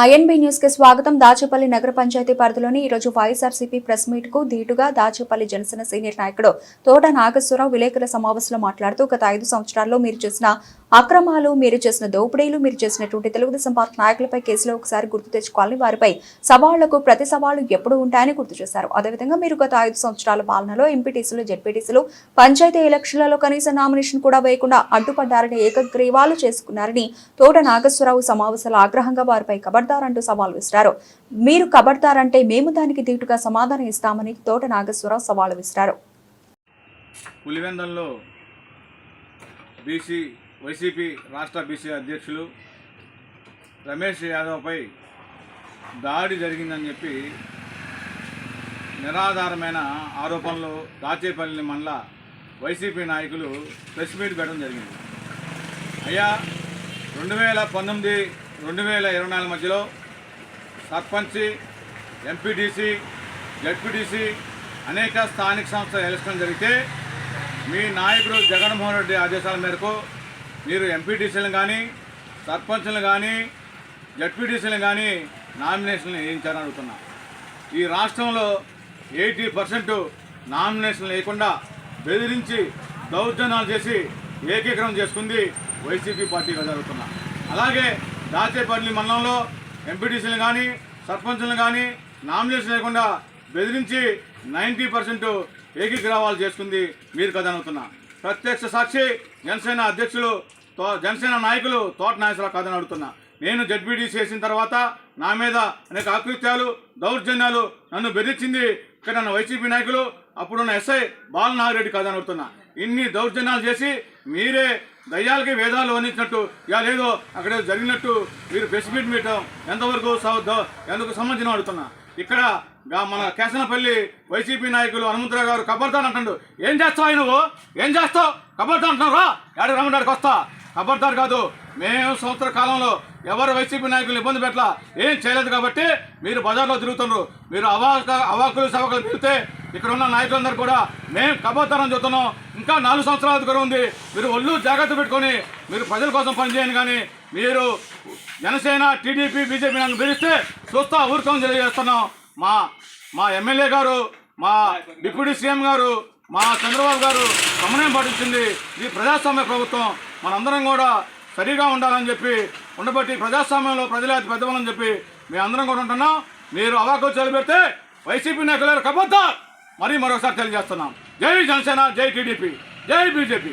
INB న్యూస్కి స్వాగతం. దాచేపల్లి నగర పంచాయతీ పరిధిలోని ఈరోజు వైఎస్ఆర్సీపీ ప్రెస్ మీట్కు ధీటుగా దాచేపల్లి జనసేన సీనియర్ నాయకుడు తోట నాగేశ్వరరావు విలేకరుల సమావేశంలో మాట్లాడుతూ గత ఐదు సంవత్సరాల్లో మీరు చేసిన అక్రమాలు మీరు చేసిన దోపిడీలు మీరు చేసినటువంటి తెలుగుదేశం పార్టీ నాయకులపై కేసులో ఒకసారి గుర్తు తెచ్చుకోవాలని వారిపై సవాళ్ళకు ప్రతి సవాళ్ళు ఎప్పుడు ఉంటాయని గుర్తు చేశారు. అదేవిధంగా మీరు గత ఐదు సంవత్సరాల పాలనలో ఎంపీటీసీలు జెడ్పీటీసీలు పంచాయతీ ఎలక్షన్లలో కనీస నామినేషన్ కూడా వేయకుండా అడ్డుపడ్డారని ఏకగ్రీవాలు చేసుకున్నారని తోట నాగేశ్వరరావు సమావేశాలు ఆగ్రహంగా వారిపై కబడ్దారంటూ సవాల్ విసిరారు. మీరు కబడ్దారంటే మేము దానికి దీటుగా సమాధానం ఇస్తామని తోట నాగేశ్వరరావు సవాల్ విసిరారు. పులివెందంలో బీసీ వైసీపీ రాష్ట్ర బీసీ అధ్యక్షులు రమేష్ యాదవ్పై దాడి జరిగిందని చెప్పి నిరాధారమైన ఆరోపణలు దాచేపల్లి మండల వైసీపీ నాయకులు ప్రెస్ మీట్ పెట్టడం జరిగింది. అయ్యా రెండు వేల పంతొమ్మిది రెండు వేల ఇరవై నాలుగు మధ్యలో సర్పంచ్ ఎంపీటీసీ జడ్పీటీసీ అనేక స్థానిక సంస్థల ఎలక్షన్ జరిగితే మీ నాయకుడు జగన్మోహన్ రెడ్డి ఆదేశాల మేరకు మీరు ఎంపీటీసీలను కానీ సర్పంచ్లను కానీ జడ్పీటీసీలను కానీ నామినేషన్లు వేయించారని అడుగుతున్నా. ఈ రాష్ట్రంలో ఎయిటీ పర్సెంట్ నామినేషన్లు లేకుండా బెదిరించి దౌర్జన్యాలు చేసి ఏకీకరణ చేసుకుంది వైసీపీ పార్టీ జరుగుతున్నా. అలాగే దాచేపల్లి మండలంలో ఎంపీటీసీలు కానీ సర్పంచ్లను కానీ నామినేషన్ లేకుండా బెదిరించి నైంటీ పర్సెంట్ ఏకీగ్రహాలు చేసుకుంది మీరు కథ అనుకున్నా. ప్రత్యక్ష సాక్షి జనసేన అధ్యక్షులు తో జనసేన నాయకులు తోట నాయకుల కథను అడుగుతున్నా. నేను జడ్పీటీసీ చేసిన తర్వాత నా మీద అనేక ఆకృత్యాలు దౌర్జన్యాలు నన్ను బెదిరించింది ఇక్కడ నన్ను వైసీపీ నాయకులు అప్పుడున్న ఎస్ఐ బాలనాగిరెడ్డి కథను అడుగుతున్నా. ఇన్ని దౌర్జన్యాలు చేసి మీరే దయ్యాలకి వేదాలు వర్ణించినట్టు ఇక లేదో అక్కడ జరిగినట్టు మీరు ప్రెస్ మీట్ మీటం ఎంతవరకు సౌ- ఎందుకు సంబంధించిన అడుగుతున్నా. ఇక్కడ మన కేసనపల్లి వైసీపీ నాయకులు హనుమంతరావు గారు కబర్దాన్ అంటాడు. ఏం చేస్తావు నువ్వు ఏం చేస్తావు? కబర్దాన్ అంటున్నావు రా. ఏడు రమ్మడానికి వస్తా. కబర్దార్ కాదు మేము సంవత్సర కాలంలో ఎవరు వైసీపీ నాయకులు ఇబ్బంది పెట్టలా ఏం చేయలేదు కాబట్టి మీరు బజార్లో తిరుగుతున్నారు మీరు అవాక అవాకులు సవకలు తిరిగితే ఇక్కడ ఉన్న నాయకులందరూ కూడా మేము కబోతారని చూస్తున్నాం. ఇంకా నాలుగు సంవత్సరాల దగ్గర ఉంది. మీరు ఒళ్ళు జాగ్రత్త పెట్టుకొని మీరు ప్రజల కోసం పనిచేయండి కానీ మీరు జనసేన టీడీపీ బీజేపీ నన్ను పిలిస్తే చూస్తా ఊరుకోని తెలియజేస్తున్నాం. మా మా ఎమ్మెల్యే గారు మా డిప్యూటీ సీఎం గారు మా చంద్రబాబు గారు సమన్వయం పాటించింది. ఇది ప్రజాస్వామ్య ప్రభుత్వం మనందరం కూడా సరిగా ఉండాలని చెప్పి ఉండబట్టి ప్రజాస్వామ్యంలో ప్రజలే అతి పెద్దవాళ్ళని చెప్పి మేము అందరం కూడా ఉంటున్నాం. మీరు అవాకు పెడితే వైసీపీ నాయకులు కబద్దా మరీ మరోసారి తెలియజేస్తున్నాం. జై జనసేన జై టీడీపీ జై బీజేపీ.